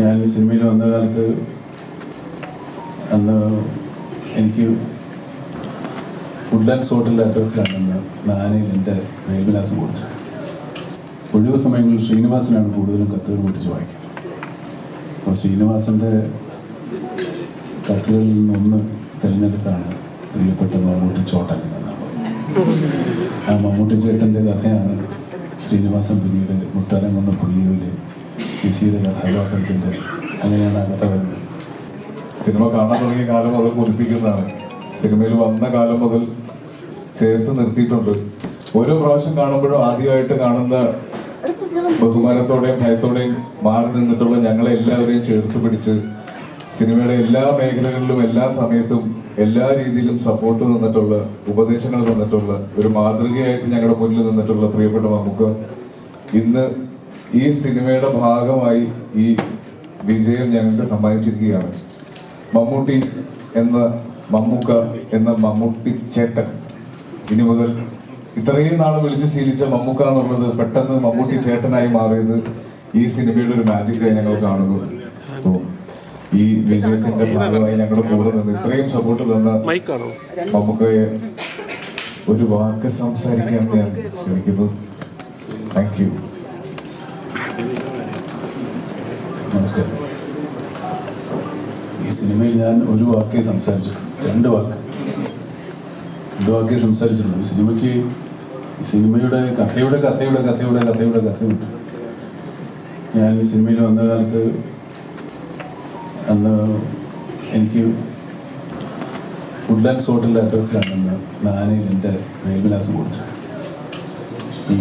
ഞാൻ സിനിമയിൽ വന്ന കാലത്ത് അന്ന് എനിക്ക് വുഡ്ലാൻഡ്സ് ഹോട്ടലിന്റെ അഡ്രസ്സിലാണെന്ന് നാനയിൽ എന്റെ നെയ്വിലാസം കൊടുത്തത് ഒഴിവ് സമയങ്ങളിൽ ശ്രീനിവാസനാണ് കൂടുതലും കത്തുകൾ പൊട്ടിച്ച് വായിക്കുന്നത്. അപ്പോൾ ശ്രീനിവാസന്റെ കത്തുകളിൽ നിന്നൊന്ന് തിരഞ്ഞെടുത്താണ് പ്രിയപ്പെട്ട മമ്മൂട്ടി ചോട്ടൻ എന്നാണ് ആ മമ്മൂട്ടി ചേട്ടന്റെ കഥയാണ് ശ്രീനിവാസൻ പിന്നീട് മുത്തരങ്ങുന്ന പുളിയൂര് കഥാപാത്രത്തിന്റെ അങ്ങനെയാണ് കഥ വരുന്നത്. സിനിമ കാണാൻ തുടങ്ങിയ കാലം മുതൽ കൊതിപ്പിക്കുന്നതാണ് സിനിമയിൽ വന്ന കാലം മുതൽ ചേർത്ത് നിർത്തിയിട്ടുണ്ട്. ഓരോ പ്രാവശ്യം കാണുമ്പോഴും ആദ്യമായിട്ട് കാണുന്ന ബഹുമാനത്തോടെയും ഭയത്തോടെയും മാറി നിന്നിട്ടുള്ള ഞങ്ങളെ എല്ലാവരെയും ചേർത്ത് പിടിച്ച് സിനിമയുടെ എല്ലാ മേഖലകളിലും എല്ലാ സമയത്തും എല്ലാ രീതിയിലും സപ്പോർട്ട് നിന്നിട്ടുള്ള ഉപദേശങ്ങൾ തന്നിട്ടുള്ള ഒരു മാതൃകയായിട്ട് ഞങ്ങളുടെ മുന്നിൽ നിന്നിട്ടുള്ള പ്രിയപ്പെട്ട നമുക്ക് ഇന്ന് ഈ സിനിമയുടെ ഭാഗമായി ഈ വിജയം ഞങ്ങൾക്ക് സമ്മാനിച്ചിരിക്കുകയാണ്. മമ്മൂട്ടി എന്ന മമ്മൂക്ക എന്ന മമ്മൂട്ടി ചേട്ടൻ. ഇനി മുതൽ ഇത്രയും നാൾ വിളിച്ച് ശീലിച്ച മമ്മൂക്ക എന്നുള്ളത് പെട്ടെന്ന് മമ്മൂട്ടി ചേട്ടനായി മാറിയത് ഈ സിനിമയുടെ ഒരു മാജിക്കായി ഞങ്ങൾ കാണുന്നു. ഈ വിജയത്തിന്റെ ഭാഗമായി ഞങ്ങൾ കൂടെ നിന്ന് ഇത്രയും സപ്പോർട്ട് തന്ന മമ്മൂക്കയെ ഒരു വാക്ക് സംസാരിക്കാൻ ഞാൻ ശ്രമിക്കുന്നു. താങ്ക് യു നമസ്കാരം. ഈ സിനിമയിൽ ഞാൻ ഒരു വാക്കേ സംസാരിച്ചിട്ടുള്ളൂ രണ്ട് വാക്ക്. രണ്ട് വാക്കേ സംസാരിച്ചിട്ടുള്ളൂ. ഈ സിനിമയ്ക്ക് സിനിമയുടെ കഥയുടെ കഥയുടെ കഥയുടെ കഥയുടെ കഥയുണ്ട്. ഞാൻ ഈ സിനിമയിൽ വന്ന കാലത്ത് അന്ന് എനിക്ക് വുഡ്ലാൻഡ്സ് ഹോട്ടലിന്റെ അഡ്രസ്സിലാണെന്ന് നാനയിൽ എന്റെ മേൽവിലാസം കൊടുത്തത് ഈ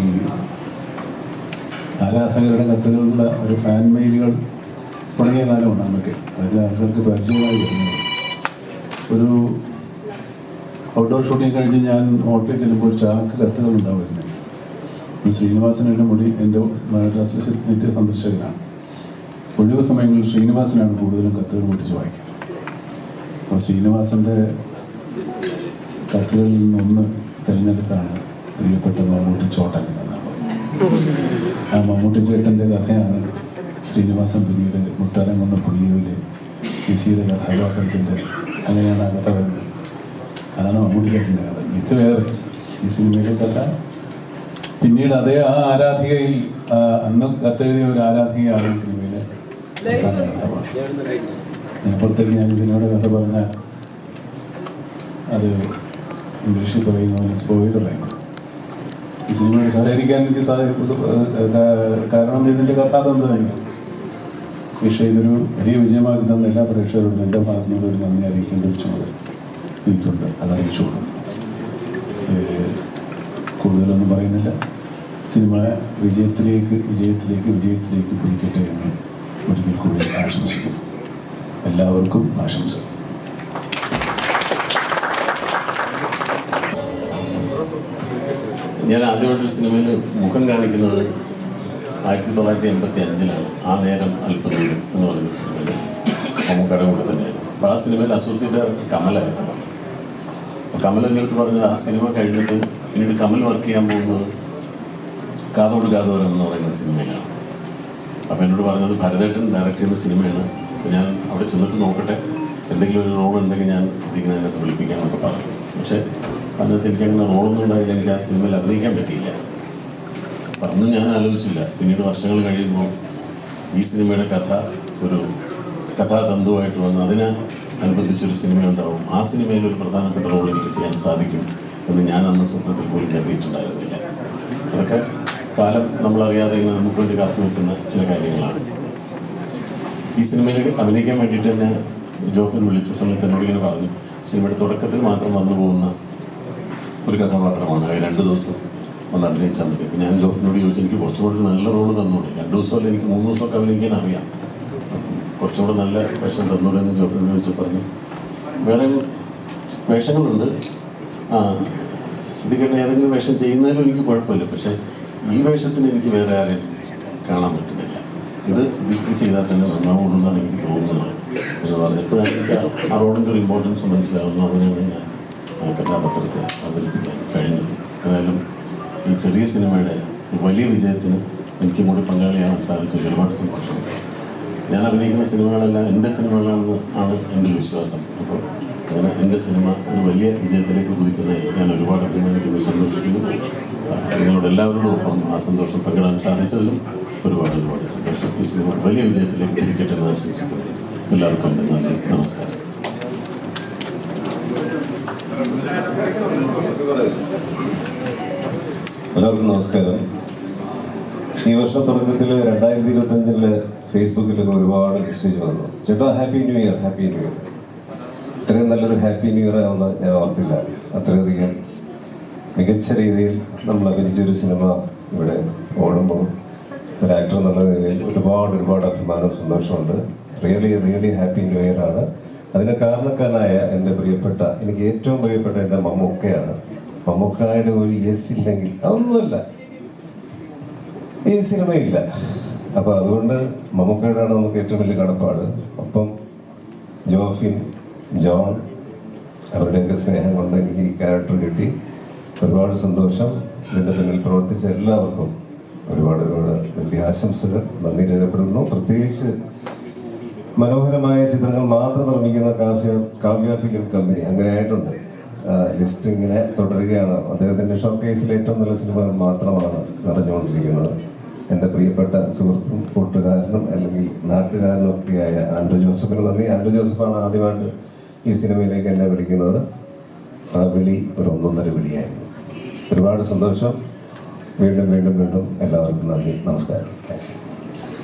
ആരാധകരുടെ കത്തുകളുള്ള ഒരു ഫാൻ മെയിലുകൾ തുടങ്ങിയ കാലമാണ് അന്നൊക്കെ. അതൊക്കെ ആൾക്കാർക്ക് പരിചയമായി വരുന്നത്. ഒരു ഔട്ട്ഡോർ ഷൂട്ടിംഗ് കഴിഞ്ഞ് ഞാൻ ഹോട്ടലിൽ ചെല്ലുമ്പോൾ ചാക്ക് കത്തുകൾ ഉണ്ടാവുമായിരുന്നു ശ്രീനിവാസൻ എന്റെ മുടി എന്റെ മദ്രാസിലെ നിത്യ സന്ദർശകനാണ്. ഒഴിവ് സമയങ്ങളിൽ ശ്രീനിവാസനാണ് കൂടുതലും കത്തുകൾ പൊട്ടിച്ച് വായിക്കുന്നത്. അപ്പോൾ ശ്രീനിവാസന്റെ കത്തുകളിൽ നിന്നൊന്ന് തിരഞ്ഞെടുത്താണ് പ്രിയപ്പെട്ട മമ്മൂട്ടി ചോട്ടൻ എന്നുള്ളത് ആ മമ്മൂട്ടി ചേട്ടന്റെ കഥയാണ് ശ്രീനിവാസൻ പിന്നീട് മുത്തരങ്ങുന്ന പുളിയൂര് നിശീത കഥാപാത്രത്തിന്റെ അങ്ങനെയാണ് ആ കഥ വരുന്നത്. അതാണ് മമ്മൂടി ചേട്ടന്റെ കഥ ഇത് വേറെ ഈ സിനിമയിലെ കഥ. പിന്നീട് അതേ ആ ആരാധികയിൽ അന്ന് കത്തെഴുതിയ ഒരു ആരാധികയാണ് ഈ സിനിമയിലെ കഥാപാത്രം. ഞാൻ ഈ സിനിമയുടെ കഥ പറഞ്ഞാൽ അത് ഇംഗ്ലീഷിൽ പറയുന്ന പോലെ സ്പോയിൽ പറയുന്നു ഈ സിനിമയുടെ സഹകരിക്കാൻ എനിക്ക് സാധിക്കും കാരണം ഇതിന്റെ കഥാതന്ത്രം തന്നെയാണ് പക്ഷേ ഇതൊരു വലിയ വിജയമാക്കി തന്ന എല്ലാ പ്രേക്ഷകരോടും എന്റെ ഭാഗത്തുനിന്നുള്ള ഒരു നന്ദി അറിയിക്കേണ്ട ഒരു ചുമതല എനിക്കുണ്ട്. അത് അറിയിച്ചോളൂ. കൂടുതലൊന്നും പറയുന്നില്ല. സിനിമ വിജയത്തിലേക്ക് വിജയത്തിലേക്ക് വിജയത്തിലേക്ക് പിടിക്കട്ടെ എന്ന് ഒരിക്കൽ കൂടി ആശംസിക്കുന്നു. എല്ലാവർക്കും ആശംസ. ഞാൻ ആദ്യമായിട്ടൊരു സിനിമയിൽ മുഖം കാണിക്കുന്നത് ആയിരത്തി തൊള്ളായിരത്തി എൺപത്തി അഞ്ചിലാണ് ആ നേരം അല്പതയിലും എന്ന് പറയുന്ന സിനിമയിൽ മമ്മൂക്കയുടെ കൂടെ തന്നെയായിരുന്നു. അപ്പോൾ ആ സിനിമയിൽ അസോസിയേറ്റ് ഡയറക്ടർ കമലായിരുന്നു അപ്പോൾ കമൽ അടുത്ത് പറഞ്ഞത് ആ സിനിമ കഴിഞ്ഞിട്ട് പിന്നീട് കമൽ വർക്ക് ചെയ്യാൻ പോകുന്നത് കാതോട് കാതോരം എന്ന് പറയുന്ന സിനിമയിലാണ്. അപ്പോൾ എന്നോട് പറഞ്ഞത് ഭരതേട്ടൻ ഡയറക്റ്റ് ചെയ്യുന്ന സിനിമയാണ്. ഞാൻ അവിടെ ചെന്നിട്ട് നോക്കട്ടെ. എന്തെങ്കിലും ഒരു റോൾ ഉണ്ടെങ്കിൽ ഞാൻ ശ്രദ്ധിക്കുന്ന അതിനകത്ത് വിളിപ്പിക്കാമെന്നൊക്കെ പറഞ്ഞു. പക്ഷേ അതിനകത്ത് എനിക്ക് അങ്ങനെ റോളൊന്നും ഉണ്ടായില്ല എനിക്ക് ആ സിനിമയിൽ അഭിനയിക്കാൻ പറ്റിയില്ല. അന്ന് ഞാൻ ആലോചിച്ചില്ല. പിന്നീട് വർഷങ്ങൾ കഴിയുമ്പോൾ ഈ സിനിമയുടെ കഥ ഒരു കഥാതന്തുവായിട്ട് വന്ന് അതിന് അനുബന്ധിച്ചൊരു സിനിമ ഉണ്ടാവും ആ സിനിമയിൽ ഒരു പ്രധാനപ്പെട്ട റോൾ എനിക്ക് ചെയ്യാൻ സാധിക്കും എന്ന് ഞാൻ അന്ന് സ്വപ്നത്തിൽ പോലും കരുതിയിട്ടുണ്ടായിരുന്നില്ല. അതൊക്കെ കാലം നമ്മളറിയാതെ ഇങ്ങനെ നമുക്ക് വേണ്ടി കാത്തു നിൽക്കുന്ന ചില കാര്യങ്ങളാണ്. ഈ സിനിമയിൽ അഭിനയിക്കാൻ വേണ്ടിയിട്ട് തന്നെ ജോഫിൻ വിളിച്ച സമയത്ത് എന്നോട് ഇങ്ങനെ പറഞ്ഞു സിനിമയുടെ തുടക്കത്തിൽ മാത്രം വന്നു പോകുന്ന ഒരു കഥാപാത്രമാണ്. രണ്ട് ദിവസം ഒന്ന് അഭിനയിച്ചാൽ മതി അപ്പം ഞാൻ ജോഫിനോട് ചോദിച്ചു എനിക്ക് കുറച്ചുകൂടി നല്ല റോൾ തന്നൂടെ. രണ്ട് ദിവസമല്ല എനിക്ക് മൂന്ന് ദിവസമൊക്കെ അഭിനയിക്കാൻ അറിയാം. കുറച്ചുകൂടെ നല്ല വേഷം തന്നൂടെ എന്ന് ജോഫിനോട് ചോദിച്ചു പറഞ്ഞു. വേറെ വേഷങ്ങളുണ്ട്. ആ സിദ്ധിക്കേട്ടൻ ഏതെങ്കിലും വേഷം ചെയ്യുന്നതിലും എനിക്ക് കുഴപ്പമില്ല. പക്ഷേ ഈ വേഷത്തിന് എനിക്ക് വേറെ ആരെയും കാണാൻ പറ്റുന്നില്ല. ഇത് സിദ്ധിക്ക് ചെയ്താൽ തന്നെ നന്നാവുള്ളൂ എനിക്ക് തോന്നുന്നത്. എന്ന് പറഞ്ഞപ്പോഴാണ് എനിക്ക് ആ റോഡിന്റെ ഒരു ഇമ്പോർട്ടൻസ് മനസ്സിലാവുന്നു. അതിനാണ് ഞാൻ ആ കഥാപാത്രത്തെ അവതരിപ്പിക്കാൻ കഴിഞ്ഞത്. ഏതായാലും ഈ ചെറിയ സിനിമയുടെ വലിയ വിജയത്തിന് എനിക്ക് കൂടി പങ്കാളിയാവാൻ സാധിച്ചത് ഒരുപാട് സന്തോഷം. ഞാൻ അഭിനയിക്കുന്ന സിനിമകളെല്ലാം എന്റെ സിനിമകളാണെന്ന് ആണ് എന്റെ ഒരു വിശ്വാസം. അപ്പോൾ അങ്ങനെ എന്റെ സിനിമ ഒരു വലിയ വിജയത്തിലേക്ക് കുതിക്കുന്നതിൽ ഞാൻ ഒരുപാട് അഭിമാനിക്കുന്നു സന്തോഷിക്കുന്നു. നിങ്ങളോട് എല്ലാവരോടും ഒപ്പം ആ സന്തോഷം പങ്കിടാൻ സാധിച്ചതിലും ഒരുപാട് ഒരുപാട് സന്തോഷം. ഈ സിനിമ വലിയ വിജയത്തിലേക്ക് തിരിക്കട്ടെ എന്ന് ആശംസിക്കുന്നു. എല്ലാവർക്കും എന്റെ നന്ദി. നമസ്കാരം. എല്ലാവർക്കും നമസ്കാരം. ഈ വർഷം തുടക്കത്തിൽ രണ്ടായിരത്തി ഇരുപത്തി അഞ്ചിൽ ഫേസ്ബുക്കിലൊക്കെ ഒരുപാട് മെസ്സേജ് വന്നു. ചേട്ടാ happy new year happy new year. ഇത്രയും നല്ലൊരു ഹാപ്പി ന്യൂ ഇയർ ആവുന്ന ഞാൻ ഓർത്തില്ല. അത്രയധികം മികച്ച രീതിയിൽ നമ്മൾ അഭിനയിച്ചൊരു സിനിമ ഇവിടെ ഓടുമ്പോൾ ഒരു ആക്ടർ എന്നുള്ള നിലയിൽ ഒരുപാട് ഒരുപാട് അഭിമാനവും സന്തോഷമുണ്ട് really really happy new year ആണ്. അതിന് കാരണക്കാരനായ എന്റെ പ്രിയപ്പെട്ട എനിക്ക് ഏറ്റവും പ്രിയപ്പെട്ട എന്റെ മമ്മൂക്കയാണ് മമ്മൂക്കായുടെ ഒരു യെസ് ഇല്ലെങ്കിൽ അതൊന്നുമല്ല. ഈ സിനിമയില്ല. അപ്പൊ അതുകൊണ്ട് മമ്മൂക്കയോടാണ് നമുക്ക് ഏറ്റവും വലിയ കടപ്പാട്. ഒപ്പം ജോഫിൻ ജോൺ അവരുടെയൊക്കെ സ്നേഹം കൊണ്ട് എനിക്ക് ഈ ക്യാരക്ടർ കിട്ടി. ഒരുപാട് സന്തോഷം. ഇതിന്റെ പിന്നിൽ പ്രവർത്തിച്ച എല്ലാവർക്കും ഒരുപാട് ഒരുപാട് വലിയ ആശംസകൾ. നന്ദി രേഖപ്പെടുന്നു പ്രത്യേകിച്ച് മനോഹരമായ ചിത്രങ്ങൾ മാത്രം നിർമ്മിക്കുന്ന കാവ്യ കാവ്യ ഫിലിം കമ്പനി അങ്ങനെ ആയിട്ടുണ്ട് ലിസ്റ്റ് ഇങ്ങനെ തുടരുകയാണ്. അദ്ദേഹത്തിന്റെ ഷോ കേസിലെ ഏറ്റവും നല്ല സിനിമ മാത്രമാണ് നിറഞ്ഞുകൊണ്ടിരിക്കുന്നത് എന്റെ പ്രിയപ്പെട്ട സുഹൃത്തും കൂട്ടുകാരനും അല്ലെങ്കിൽ നാട്ടുകാരനും ഒക്കെയായ ആൻഡ്രോ ജോസഫിന് നന്ദി. ആൻഡ്രോ ജോസഫാണ് ആദ്യമായിട്ട് ഈ സിനിമയിലേക്ക് എന്നെ വിളിക്കുന്നത്. ആ വിളി ഒരു ഒന്നൊന്നര വിളിയായിരുന്നു. ഒരുപാട് സന്തോഷം. വീണ്ടും വീണ്ടും വീണ്ടും എല്ലാവർക്കും നന്ദി. നമസ്കാരം. താങ്ക്